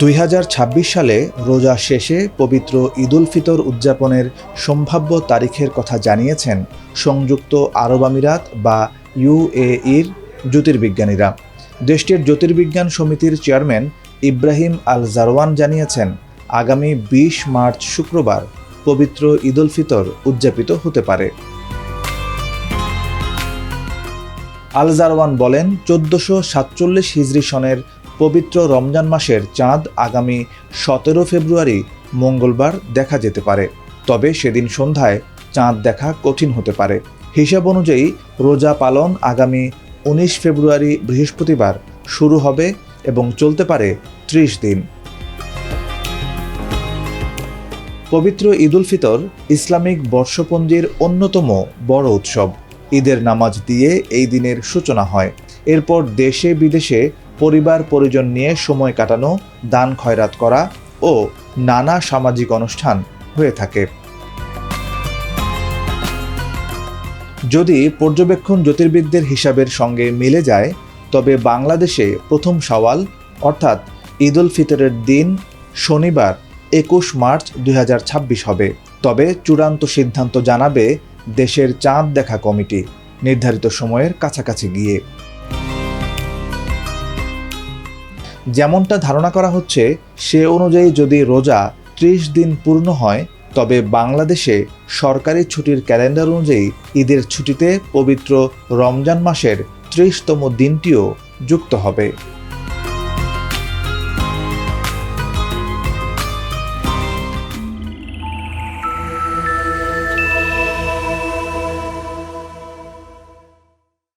দুই হাজার ছাব্বিশ সালে রোজা শেষে পবিত্র ঈদুল ফিতর উদযাপনের সম্ভাব্য তারিখের কথা জানিয়েছেন সংযুক্ত আরব আমিরাত বা ইউএইর জ্যোতির্বিজ্ঞানীরা। দেশটির জ্যোতির্বিজ্ঞান সমিতির চেয়ারম্যান ইব্রাহিম আল জারওয়ান জানিয়েছেন, আগামী বিশ মার্চ শুক্রবার পবিত্র ঈদুল ফিতর উদযাপিত হতে পারে। আল জারওয়ান বলেন, চোদ্দশো সাতচল্লিশ হিজরি সনের পবিত্র রমজান মাসের চাঁদ আগামী সতেরো ফেব্রুয়ারি মঙ্গলবার দেখা যেতে পারে। তবে সেদিন সন্ধ্যায় চাঁদ দেখা কঠিন হতে পারে। হিসাব অনুযায়ী রোজা পালন আগামী উনিশ ফেব্রুয়ারি বৃহস্পতিবার শুরু হবে এবং চলতে পারে ত্রিশ দিন। পবিত্র ঈদুল ফিতর ইসলামিক বর্ষপঞ্জির অন্যতম বড় উৎসব। ঈদের নামাজ দিয়ে এই দিনের সূচনা হয়। এরপর দেশে বিদেশে পরিবার পরিজন নিয়ে সময় কাটানো, দান খয়রাত করা ও নানা সামাজিক অনুষ্ঠান হয়ে থাকে। যদি পর্যবেক্ষণ জ্যোতির্বিদদের হিসাবের সঙ্গে মিলে যায়, তবে বাংলাদেশে প্রথম সওয়াল, অর্থাৎ ঈদ উল ফিতরের দিন শনিবার একুশ মার্চ দুই হাজার ছাব্বিশ হবে। তবে চূড়ান্ত সিদ্ধান্ত জানাবে দেশের চাঁদ দেখা কমিটি নির্ধারিত সময়ের কাছাকাছি গিয়ে। যেমনটা ধারণা করা হচ্ছে, সে অনুযায়ী যদি রোজা ত্রিশ দিন পূর্ণ হয়, তবে বাংলাদেশে সরকারি ছুটির ক্যালেন্ডার অনুযায়ী ঈদের ছুটিতে পবিত্র রমজান মাসের ত্রিশতম দিনটিও যুক্ত হবে।